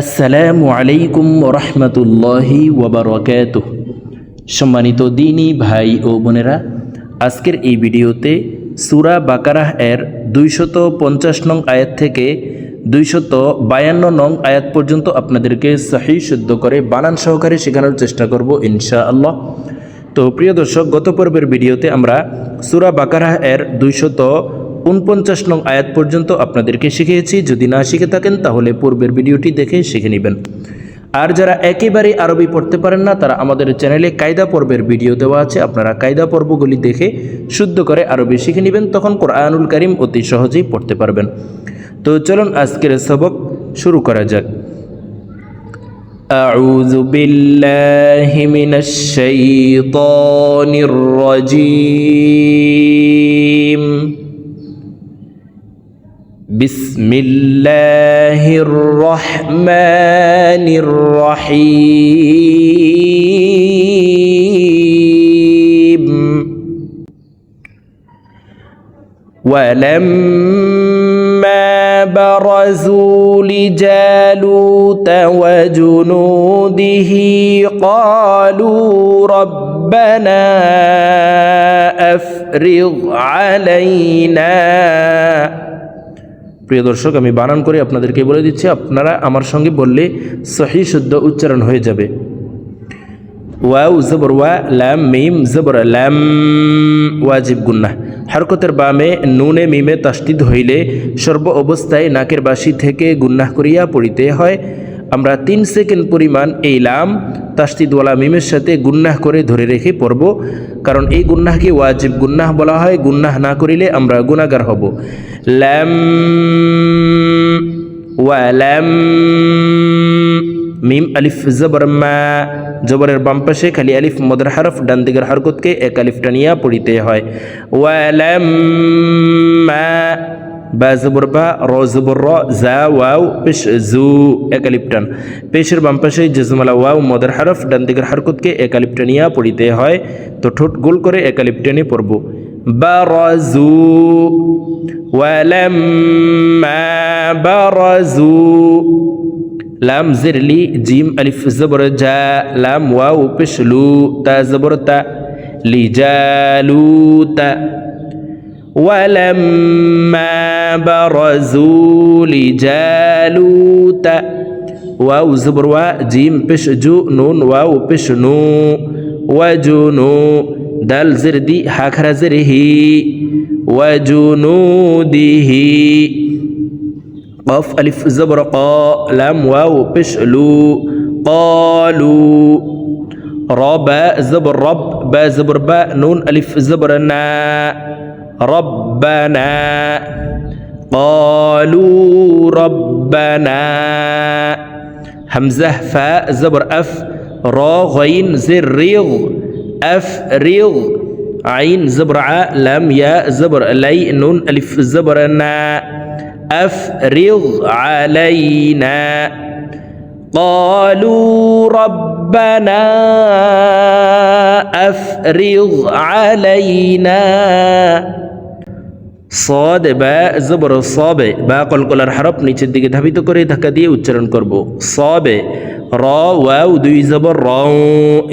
আসসালামু আলাইকুম রহমতুল্লাহি ওবরকাত সম্মানিত দিনী ভাই ও বোনেরা, আজকের এই ভিডিওতে সুরা বাকারাহ এর দুইশত পঞ্চাশ নং আয়াত থেকে দুইশত বায়ান্ন নং আয়াত পর্যন্ত আপনাদেরকে সহি শুদ্ধ করে বানান সহকারে শেখানোর চেষ্টা করব ইনশা আল্লাহ তো প্রিয় দর্শক, গত পর্বের ভিডিওতে আমরা সুরা বাকারাহ এর দুইশত উনপঞ্চাশ নং আয়াত পর্যন্ত আপনাদেরকে শিখিয়েছি যদি না শিখে থাকেন তাহলে পূর্বের ভিডিওটি দেখে শিখে নেবেন আর যারা একেবারে আরবি পড়তে পারেন না তারা আমাদের চ্যানেলে কায়দা পর্বের ভিডিও দেওয়া আছে আপনারা কায়দা পর্বগুলি দেখে শুদ্ধ করে আরবি শিখে নেবেন তখন কোরআনুল করিম অতি সহজেই পড়তে পারবেন তো চলুন আজকের সবক শুরু করা যাক أعوذ بالله من الشيطان الرجيم بسم الله الرحمن الرحيم. ولما برزوا لجالوت وجنوده قالوا ربنا أفرغ علينا প্রিয় দর্শক, আমি বানান করে আপনাদেরকে বলে দিচ্ছি, আপনারা আমার সঙ্গে বললে সহি শুদ্ধ উচ্চারণ হয়ে যাবে। ওয়াউ জবর, ওয়া ল্যাম মিম ল্যাম ওয়াজিব গুন্না হরকতের বামে নুনে, মিমে তাস্তিদ হইলে সর্ব অবস্থায় নাকের বাসি থেকে গুন্নাহ করিয়া পড়িতে হয়। আমরা তিন সেকেন্ড পরিমাণ এই লাম তাস্তিদওয়ালা মিমের সাথে গুন্নাহ করে ধরে রেখে পড়ব। কারণ এই গুন্নাহকে ওয়াজিব গুন্নাহ বলা হয়। গুন্নাহ না করিলে আমরা গুনাগার হব। ল্যাম ওয়ালাম মিম আলিফ জবর মা জবরের বাম পাশে খালি আলিফ মদর হরফ ডান হরকতকে এক আলিফ টানিয়া পড়িতে হয়। ওয়ালাম বা জবর বা, র জবর র, জা, ওয়াও, পেশ, জু এক আলিফ টান। পেশের বাম পাশে জজমালা ওয়াও, মদর হরফ, ডান দিকের হরকতকে পড়িতে হয়। তো ঠোঁট গোল করে এক আলিফ টেনে পড়ব। ওয়ালাম্মা বারাজু লাম জিরলি জিম, আলিফ, জবর, জা, লাম, ওয়াও পেশলু তা, জবর, তা লিজালুতা ولما برزوا لجالوت واو زبر وا جيم بش جو نون واو بش نو وجنو دال زردي حاكرا زره وجنوده قف ألف زبر قا لام واو بش لو قالوا ربا زبر رب با زبر با نون ألف زبر نا. ربنا قالوا ربنا همزة فاء زبر أف را غين زر ريغ أف ريغ عين زبر ع لام يا زبر لي نون ألف زبر نا أفرغ علينا. قالوا ربنا أفرغ علينا. সদ বা, জবর সবে বা কলকলার হারফ নিচের দিকে ধাবিত করে ধাক্কা দিয়ে উচ্চারণ করব। সবে র ওয়াউ দুই জবর, র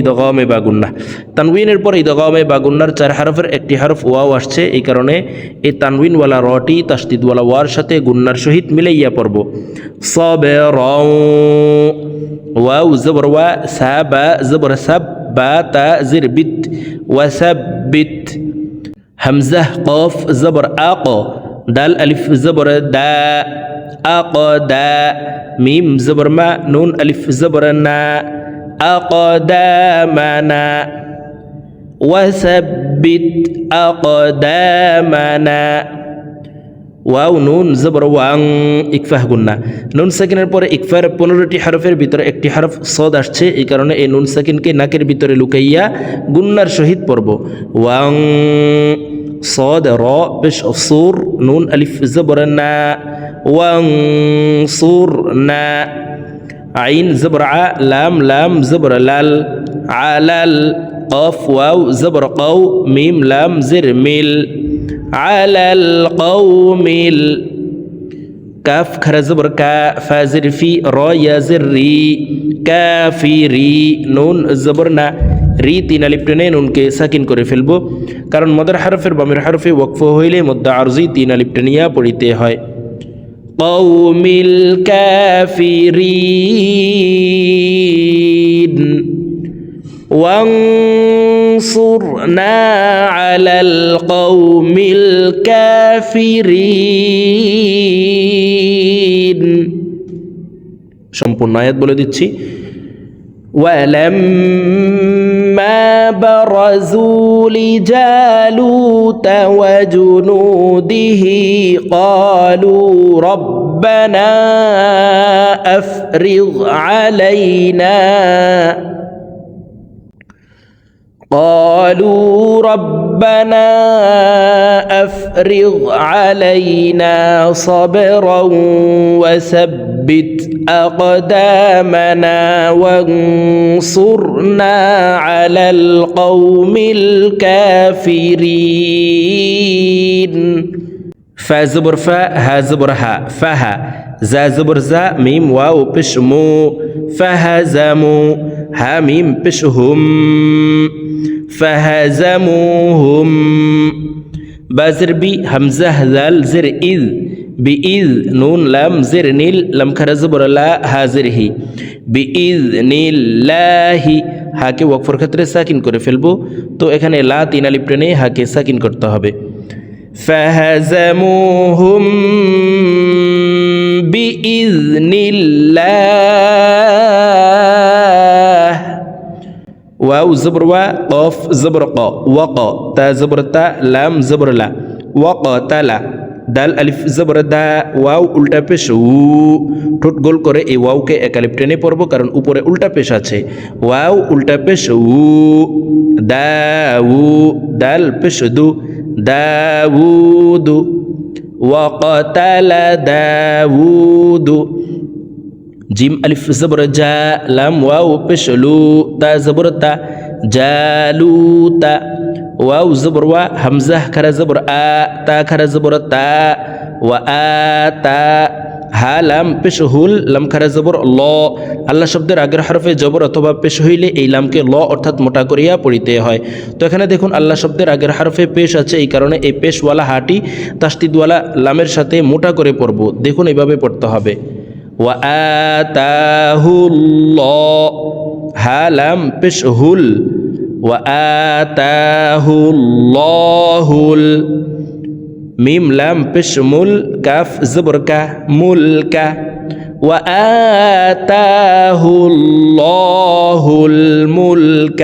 ইদগমে বাগুন্না তানউইনের পর ইদগমে বাগুন্নার চার হারফের একটি হারফ ওয়াও আসছে, এই কারণে এই তানউইনওয়ালা রটি তাস্তিদওয়ালা ওয়ার সাথে গুন্নার সহিত মিলে ইয়া পড়ব। সবে র ওয়াউ জবর, ওয়া, সা, বা, জবর, সাব, বা, তা, জির, বিত, ওয়া, সাব, বিত ওয়াসাবিত همزة قاف زبر أق دال ألف زبر دا أق دا ميم زبر ما نون ألف زبر نا أقدامنا وثبت أقدامنا ওয়াও নুন জবর ওয়াং ইকফাহ গুন্না নুন সাকিনের পরে ইকফার পনেরোটি হরফের ভিতরে একটি হরফ সদ আসছে এই কারণে এই নুন সাকিনকে নাকের ভিতরে লুকাইয়া গুন্নার সহিত পড়ব ওয়াং صاد راء بش صور نون ألف زبرنا وانصورنا. عين زبر ع لام لام زبر لال علل قاف واو زبر قو ميم لام زرمل على القوم كاف خر زبر كا فازر في را يا زري كافري نون زبرنا. রি তিন আলিফ টেনে নুনকে সাকিন করে ফেলবো কারণ মদার হারফের বামের হারফে ওয়াকফ হইলে মদ্দা আরজি তিন আলিফ টেনিয়া পড়িতে হয় قوم الكافرين وانصرنا على القوم الكافرين সম্পূর্ণ আয়াত বলে দিচ্ছি ولما برزوا لجالوت وجنوده قالوا ربنا افرغ علينا قالوا ربنا أفرغ علينا صبرا وثبت أقدامنا وانصرنا على القوم الكافرين. فا زبر فا ها زبر ها فها زا زبر زا ميم واو بش مو فهزموا ها ميم بش هم فهزموهم بازر بي همزة ذال زر إذ بإذ نون لام زر نيل لم كرزبر لا হাজির হি بإذن الله হাকে ওয়াকফর ক্ষেত্রে সাকিন করে ফেলবো তো এখানে লা তিন আলিপ টেনে হাকে সাকিন করতে হবে فهزموهم بإذن الله জবর ওয়া, কফ জবর ক, ওয়াক, তা জবর তা, লাম জবর লা, ওয়াক তালা দাল আলিফ জবর দা, ওয়াও উল্টা পেশ, উ, ঠোঁট গোল করে এই ওয়াওকে এক আলিফ টেনে পড়ব কারণ উপরে উল্টা পেশ আছে। ওয়াও উল্টা পেশ, উ, দা, উ, দাল পেশ, দু দাউদু ওয়াকতালা দাউদু জিম আলিফ জবর জা, লাম ওয়াও পেশ লু তা জবর তা জালুতা ওয়াও জবর ওয়া হামজাহ খারা জবর আ, তা খারা জবর তা, ওয়া আ তা, হা লাম পেশ হুল লাম খারা জবর ল। আল্লাহ শব্দের আগের হরফে জবর অথবা পেশ হইলে এই লামকে ল অর্থাৎ মোটা করিয়া পড়িতে হয়। তো এখানে দেখুন, আল্লাহ শব্দের আগের হরফে পেশ আছে, এই কারণে এই পেশওয়ালা হাটি, তাস্তিদওয়ালা লামের সাথে মোটা করে পড়ব। দেখুন, এইভাবে পড়তে হবে। ওয়া আতাহুল্লাহ হা লাম পেশ হুল وآتاه الله ميم لام بشمل كاف زبركة ملكة وآتاه الله الملك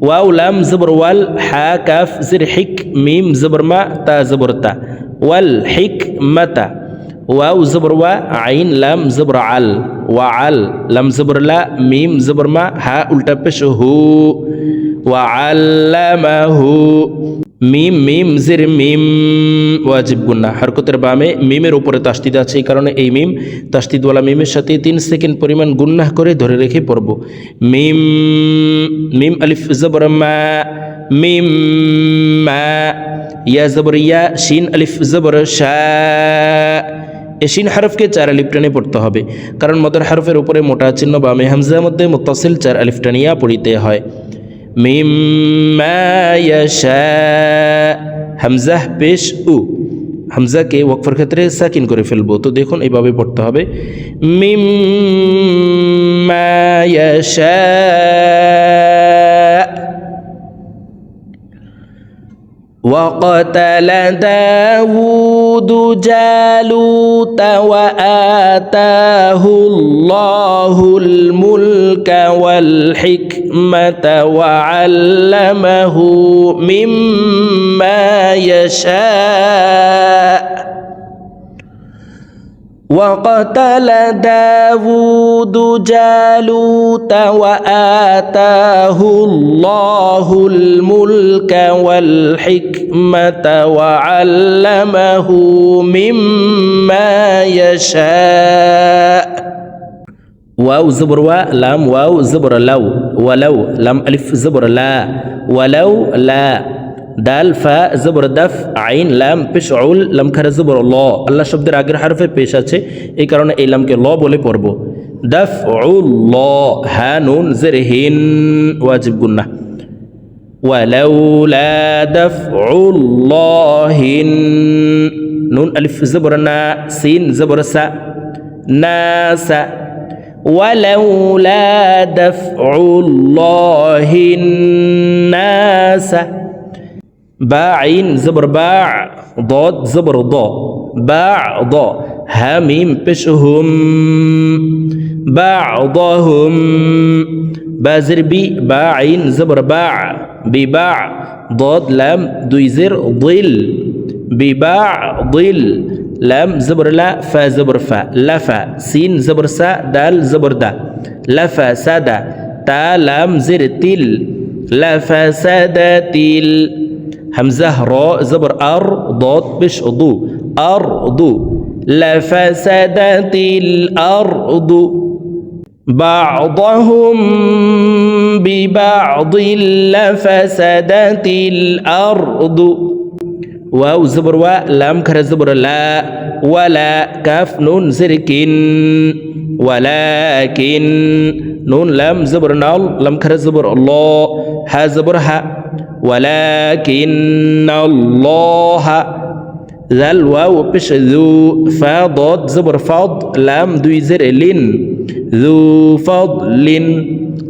واو لام زبر وال حا كاف زر حك ميم زبر ما تا زبرتا والحكمة ওয়াউ জবর ওয়া আইন লাম জবর আল ওয়া আল লাম জবর লা মিম জবর মা হা উল্টা পেশ হু ওয়া আল্লামাহু মিম মিম জির মিম ওয়াজিব গুন্না হরকতের বামে মিমের উপরে তাস্তিদ আছে এই কারণে এই মিম তাস্তিদওয়ালা মিমের সাথে তিন সেকেন্ড পরিমাণ গুন্নাহ করে ধরে রেখে পড়ব মিম মিম আলিফ জবর মা মিম মা ইয়া জবর ইয়া শিন আলিফ জবর শা এশিন হারফকে চার আলিফ পড়তে হবে। কারণ মদর হারফের উপরে মোটা চিহ্ন বা মেহামজার মধ্যে মুতাসিল চার আলিফ টানিয়া পড়িতে হয়। ইয়াশা হামজাহ পেশ উ। হামজাকে ওয়াকফার ক্ষেত্রে সাকিন করে ফেলব। তো দেখুন এইভাবে পড়তে হবে। মিম্মা ইয়াশা وقتل داود جالوت وآتاه الله الملك والحكمة وعلمه مما يشاء. وقتل داود جالوت وآتاه الله الملك والحكمة وعلمه مما يشاء. واو زبر وا لام واو زبر لو ولو لام ألف زبر لا ولو لا. দাল ফা জবর দাফ আইন লাম পেশ আউল লাম খারা জবর ল আল্লাহ শব্দের আগের হারফে পেশ আছে এই কারণে এই লামকে ল বলে পড়ব দাফ ল হা নুন জের হিন ওয়াজিব গুন্না ولولا دفع الله نون ألف زبرنا سين زبر سا ناس ولولا دفع الله الناس باعين زبر باع ضاد زبر ضا باع ضا هميم بشهم بعضهم بازر بي باعين زبر باع بباع ضاد لام دويزر ضل بباع ضل لام زبر لا فا زبر فا لفا سين زبر سا دال زبر دا لفا سادا تا لام زر تل لفسدتل همزة راء زبر أر ضاد بش ضو. أرض لفسدت الأرض بعضهم ببعض لفسدت الأرض. واو زبر و لام كر زبر لا ولا كاف نون زركن ولكن نون لام زبر نال لام كر زبر الله ها زبر ها ولكن الله ذا الواو بش ذو فا ضاد زبر فاض لام দুই জের লিন ذو فضل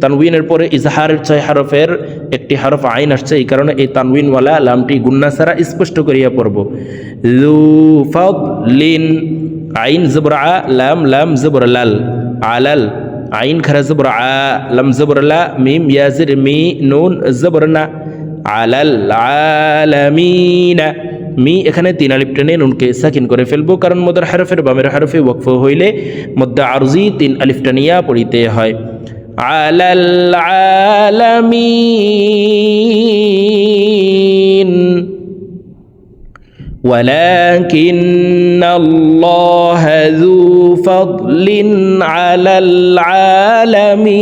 তানউইনের পরে ইজহারের ছয় হরফের একটি হরফ আইন আসছে এই কারণে এই তানউইনওয়ালা লামটি গুন্না ছাড়া স্পষ্ট করিয়া পড়ব ذو فضل আইন জবর আ লাম লাম জবর লাল আলাল আইন খারা জবর আ লাম জবর লা মিম ইয়াজির মি নুন জবর না আলাল আলামিনা মি এখানে তিন আলিপ টেনে নুনকে সাকিন করে ফেলবো কারণ মদার হারফের বামের হারফে ওয়াকফ হইলে মদ্দা আরজি তিন আলিফ টানিয়া পড়িতে হয় আলাল আলামিন ولكن الله ذو فضل على العالمين.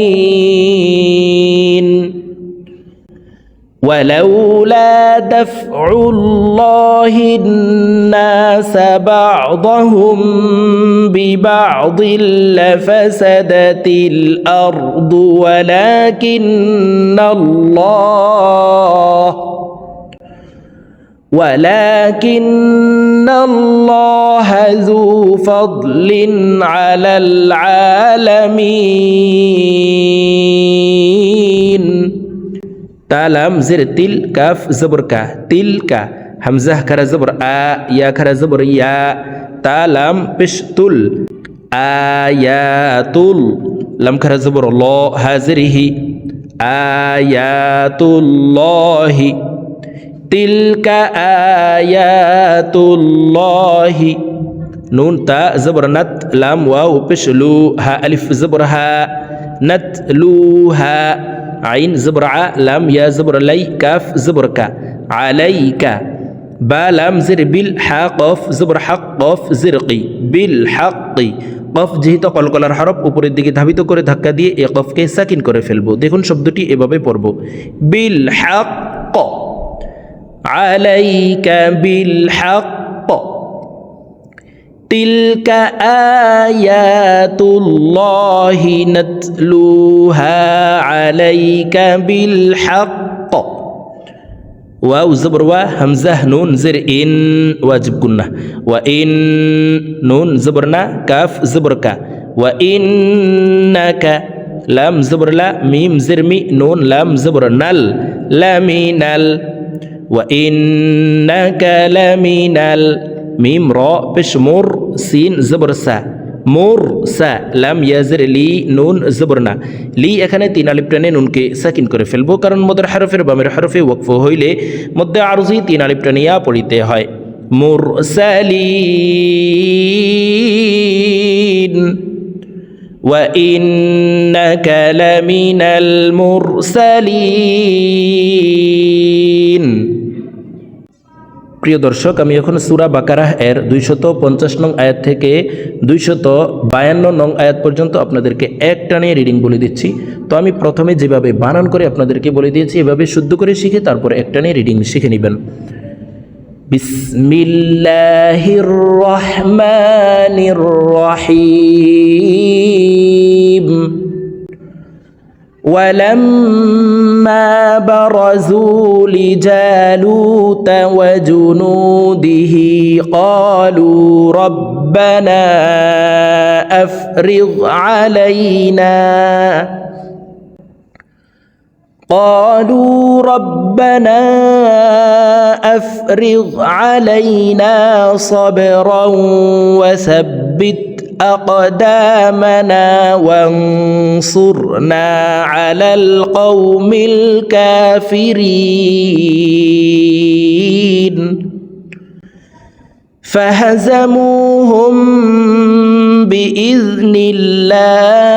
ولولا دفع الله الناس بعضهم ببعض لفسدت الأرض ولكن الله ولكن الله الله ذو فضل على العالمين. تالام زر تل كاف زبر كا تل كا همزه كرا زبر آ يا كرا زبر يا تالام بش تل آيات لم كرا زبر الله هازره آيات الله تلك آيات الله নুন তা জবর নাত লাম ওয়া পেশ লু হা আলিফ জবর হা নাত লু হা আইন জবর আ লাম ইয়া জবর লাই কাফ জবর কা আলাইকা বা লাম জের বিল হা কফ জবর হাক কফ জিরকি বিল হাক্কি কফ যেহেতু কলকলার হরফ উপরের দিকে ধাবিত করে ধাক্কা দিয়ে এ কফকে সাকিন করে ফেলব দেখুন শব্দটি এভাবে পড়ব বিল হাক আলাইকা বিল হাক تلك آيات الله نتلوها عليك بالحق. واو زبر و همزة نون زر إن واجب قلنا وإن نون زبرنا كاف زبرك. وإنك لام زبر لا ميم زرمي نون لام زبر نل لمنال وإنك لمنال মিম র পেশ মোর সিন জবর সা মোর সা লাম ইয়াজের লি নুন জবর না লি এখানে তিন আলিপ টেনে নুনকে সাকিন করে ফেলবো কারণ মদের হারফের বামের হারফে ওয়াকফ হইলে মধ্যে আরজি তিন আলিপ টেনিয়া পড়িতে হয় মোর সালিন وإنك لمن المرسلين প্রিয় দর্শক, আমি এখন সুরা বাকারাহ এর দুইশত পঞ্চাশ নং আয়াত থেকে দুইশত বায়ান্ন নং আয়াত পর্যন্ত আপনাদেরকে একটা নিয়ে রিডিং বলে দিচ্ছি। তো আমি প্রথমে যেভাবে বানান করে আপনাদেরকে বলে দিয়েছি, এভাবে শুদ্ধ করে শিখে তারপর একটা নিয়ে রিডিং শিখে নেবেন। বিসমিল্লাহির রহমানির রহিম। ولما برزوا لجالوت وجنوده قالوا ربنا أفرغ علينا. قالوا ربنا أفرغ علينا صبرا وثبت أقدامنا وانصرنا على القوم الكافرين. فهزموهم بإذن الله.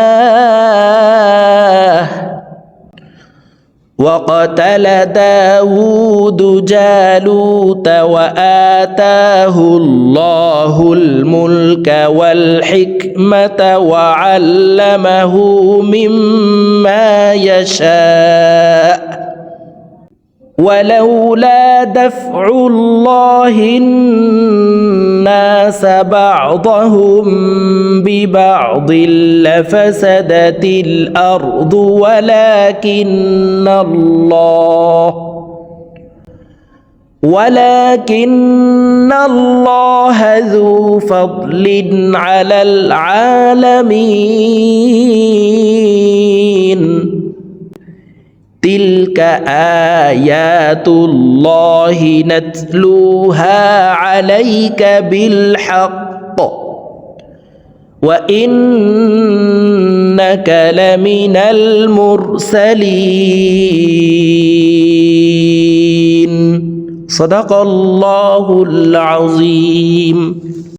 وقتل داود جالوت وآتاه الله الملك والحكمة وعلمه مما يشاء. ولولا دفع الله الناس بعضهم ببعض لفسدت الأرض ولكن الله ولكن الله ذو فضل على العالمين. تلك آيات الله نتلوها عليك بالحق. وإنك لمن المرسلين. صدق الله العظيم.